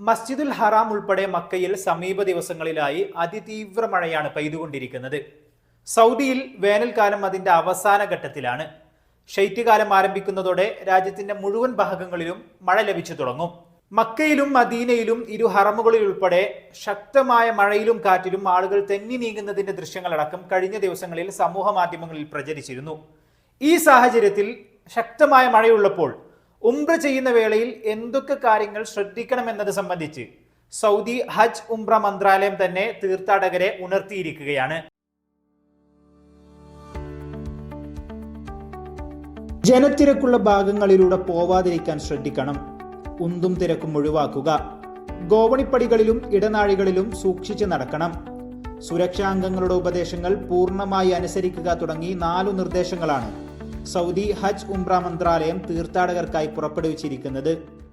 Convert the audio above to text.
മസ്ജിദുൽ ഹറാം ഉൾപ്പെടെ മക്കയിൽ സമീപ ദിവസങ്ങളിലായി അതിതീവ്ര മഴയാണ് പെയ്തുകൊണ്ടിരിക്കുന്നത്. സൗദിയിൽ വേനൽക്കാലം അതിന്റെ അവസാന ഘട്ടത്തിലാണ്. ശൈത്യകാലം ആരംഭിക്കുന്നതോടെ രാജ്യത്തിന്റെ മുഴുവൻ ഭാഗങ്ങളിലും മഴ ലഭിച്ചു തുടങ്ങും. മക്കയിലും മദീനയിലും ഇരു ഹറമുകളിൽ ഉൾപ്പെടെ ശക്തമായ മഴയിലും കാറ്റിലും ആളുകൾ തെന്നി നീങ്ങുന്നതിന്റെ ദൃശ്യങ്ങളടക്കം കഴിഞ്ഞ ദിവസങ്ങളിൽ സമൂഹ മാധ്യമങ്ങളിൽ പ്രചരിച്ചിരുന്നു. ഈ സാഹചര്യത്തിൽ ശക്തമായ മഴയുള്ളപ്പോൾ ഉംറ ചെയ്യുന്ന വേളയിൽ എന്തൊക്കെ കാര്യങ്ങൾ ശ്രദ്ധിക്കണം എന്നത് സംബന്ധിച്ച് സൗദി ഹജ്ജ് ഉംറ മന്ത്രാലയം തന്നെ തീർത്ഥാടകരെ ഉണർത്തിയിരിക്കുകയാണ്. ജനത്തിരക്കുള്ള ഭാഗങ്ങളിലൂടെ പോവാതിരിക്കാൻ ശ്രദ്ധിക്കണം. ഉന്തും തിരക്കും ഒഴിവാക്കുക. ഗോവണിപ്പടികളിലും ഇടനാഴികളിലും സൂക്ഷിച്ചു നടക്കണം. സുരക്ഷാ അംഗങ്ങളുടെ ഉപദേശങ്ങൾ പൂർണമായി അനുസരിക്കുക തുടങ്ങി നാലു നിർദ്ദേശങ്ങളാണ്. സൗദി ഹജ്ജ് ഉംറ മന്ത്രാലയം തീർത്ഥാടകർക്കായി പുറപ്പെടുവിച്ചിരിക്കുന്നത്.